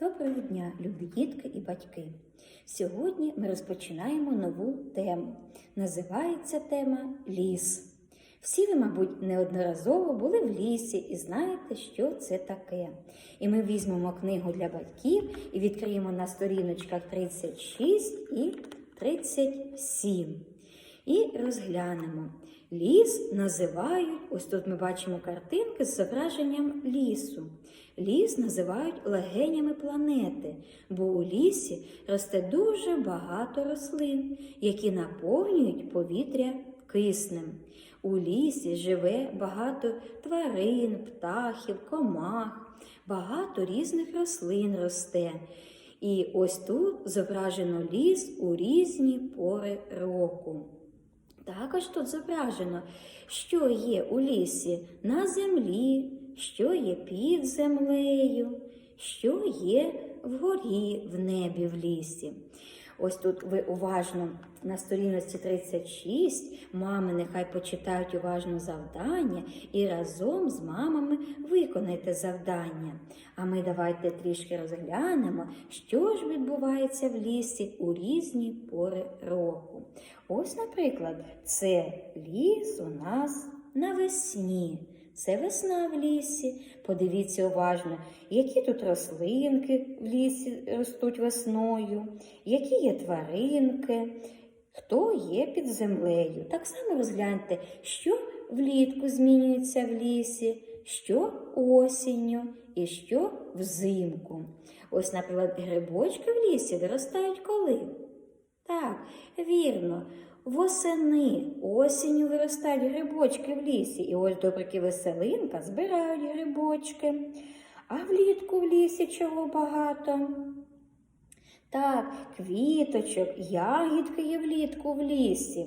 Доброго дня, любі дітки і батьки! Сьогодні ми розпочинаємо нову тему. Називається тема Ліс. Всі ви, мабуть, неодноразово були в лісі і знаєте, що це таке. І ми візьмемо книгу для батьків і відкриємо на сторіночках 36 і 37. І розглянемо. Ліс називають, ось тут ми бачимо картинки з зображенням лісу. Ліс називають легенями планети, бо у лісі росте дуже багато рослин, які наповнюють повітря киснем. У лісі живе багато тварин, птахів, комах, багато різних рослин росте. І ось тут зображено ліс у різні пори року. Також тут зображено, що є у лісі на землі, що є під землею, що є вгорі в небі в лісі. Ось тут ви уважно на сторінці 36 мами нехай почитають уважно завдання і разом з мамами виконайте завдання. А ми давайте трішки розглянемо, що ж відбувається в лісі у різні пори року. Ось, наприклад, це ліс у нас навесні. Це весна в лісі. Подивіться уважно, які тут рослинки в лісі ростуть весною, які є тваринки, хто є під землею. Так само розгляньте, що влітку змінюється в лісі, що осінню і що взимку. Ось, наприклад, грибочки в лісі виростають коли? Так, вірно. Восени осінню виростають грибочки в лісі, і ось добрики веселинка збирають грибочки. А влітку в лісі чого багато? Так, квіточок, ягідки є влітку в лісі.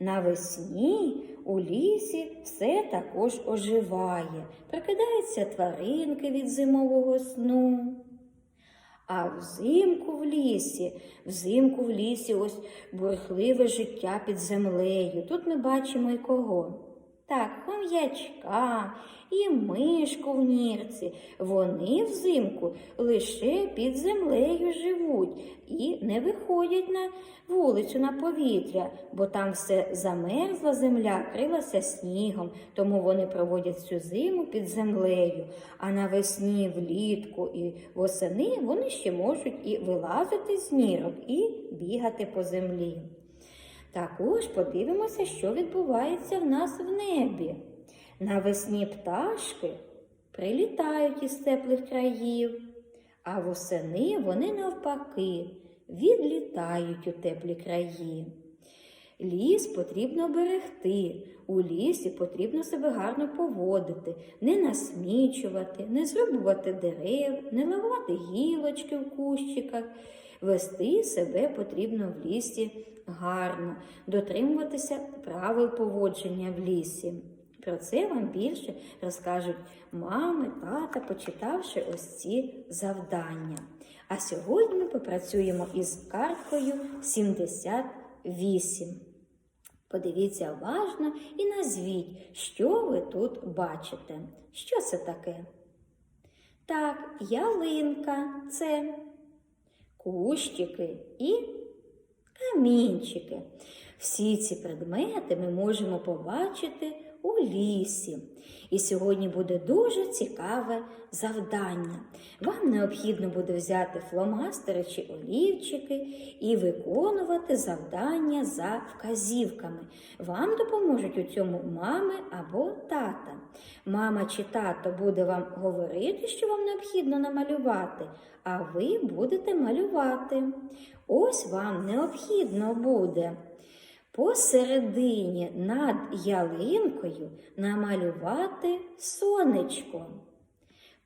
Навесні у лісі все також оживає, прокидаються тваринки від зимового сну. А взимку в лісі, взимку в лісі ось бурхливе життя під землею. Тут ми бачимо і кого. Так, хом'ячка і мишку в нірці. Вони взимку лише під землею живуть і не виходять на вулицю на повітря, бо там все замерзла земля, крилася снігом, тому вони проводять цю зиму під землею. А навесні, влітку і восени вони ще можуть і вилазити з нірок, і бігати по землі. Також подивимося, що відбувається в нас в небі. Навесні пташки прилітають із теплих країв, а восени вони навпаки відлітають у теплі краї. Ліс потрібно берегти, у лісі потрібно себе гарно поводити, не насмічувати, не зрубувати дерев, не ламати гілочки в кущиках. Вести себе потрібно в лісі гарно, дотримуватися правил поводження в лісі. Про це вам більше розкажуть мами, тата, почитавши ось ці завдання. А сьогодні ми попрацюємо із карткою 78. Подивіться уважно і назвіть, що ви тут бачите. Що це таке? Так, ялинка це кущики і камінчики. Всі ці предмети ми можемо побачити у лісі. І сьогодні буде дуже цікаве завдання. Вам необхідно буде взяти фломастери чи олівчики і виконувати завдання за вказівками. Вам допоможуть у цьому мами або тата. Мама чи тато буде вам говорити, що вам необхідно намалювати, а ви будете малювати. Ось вам необхідно буде посередині над ялинкою намалювати сонечко.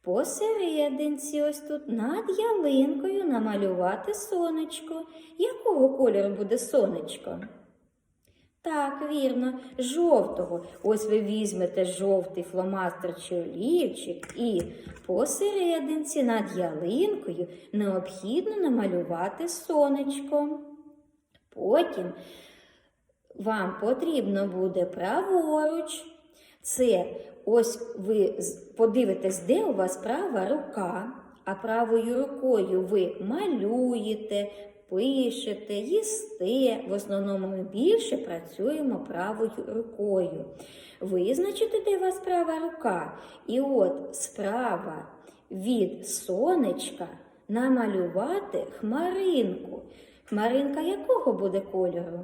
Посерединці, ось тут над ялинкою намалювати сонечко. Якого кольору буде сонечко? Так, вірно, жовтого. Ось ви візьмете жовтий фломастер чи олівчик і посерединці над ялинкою необхідно намалювати сонечко. Потім вам потрібно буде праворуч. Це ось ви подивитесь, де у вас права рука, а правою рукою ви малюєте, пишете, їсте. В основному ми більше працюємо правою рукою. Визначите, де у вас права рука. І от справа від сонечка намалювати хмаринку. Хмаринка якого буде кольору?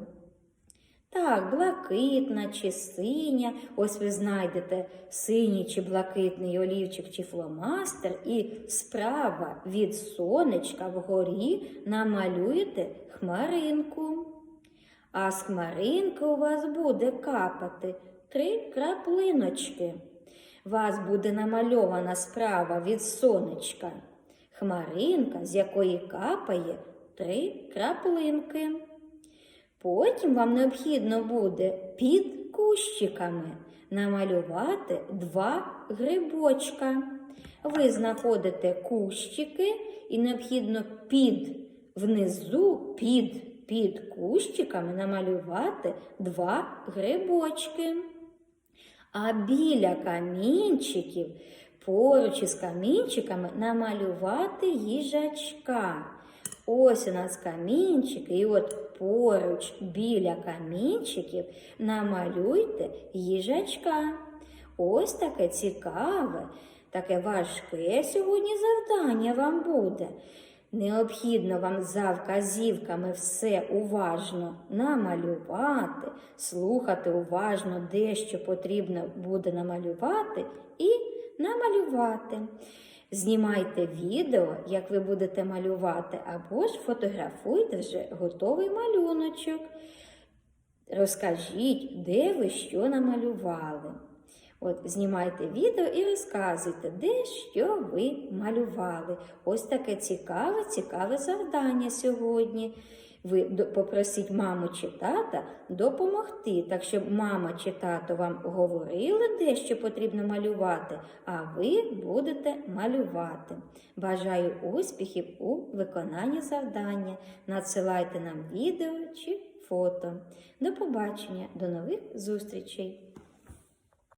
Так, блакитна чи синя. Ось ви знайдете синій чи блакитний олівчик чи фломастер, і справа від сонечка вгорі намалюєте хмаринку. А з хмаринки у вас буде капати три краплиночки. Вас буде намальована справа від сонечка. Хмаринка, з якої капає три краплинки. Потім вам необхідно буде під кущиками намалювати два грибочка. Ви знаходите кущики і необхідно під внизу, під, під кущиками намалювати два грибочки. А біля камінчиків, поруч із камінчиками намалювати їжачка. Ось у нас камінчики, і от поруч біля камінчиків намалюйте їжачка. Ось таке цікаве, таке важке сьогодні завдання вам буде. Необхідно вам за вказівками все уважно намалювати, слухати уважно, де що потрібно буде намалювати, і намалювати. Знімайте відео, як ви будете малювати, або ж фотографуйте вже готовий малюночок. Розкажіть, де ви що намалювали. От, знімайте відео і розказуйте, де що ви малювали. Ось таке цікаве, цікаве завдання сьогодні. Ви попросіть маму чи тата допомогти, так щоб мама чи тато вам говорили, де що потрібно малювати, а ви будете малювати. Бажаю успіхів у виконанні завдання. Надсилайте нам відео чи фото. До побачення, до нових зустрічей!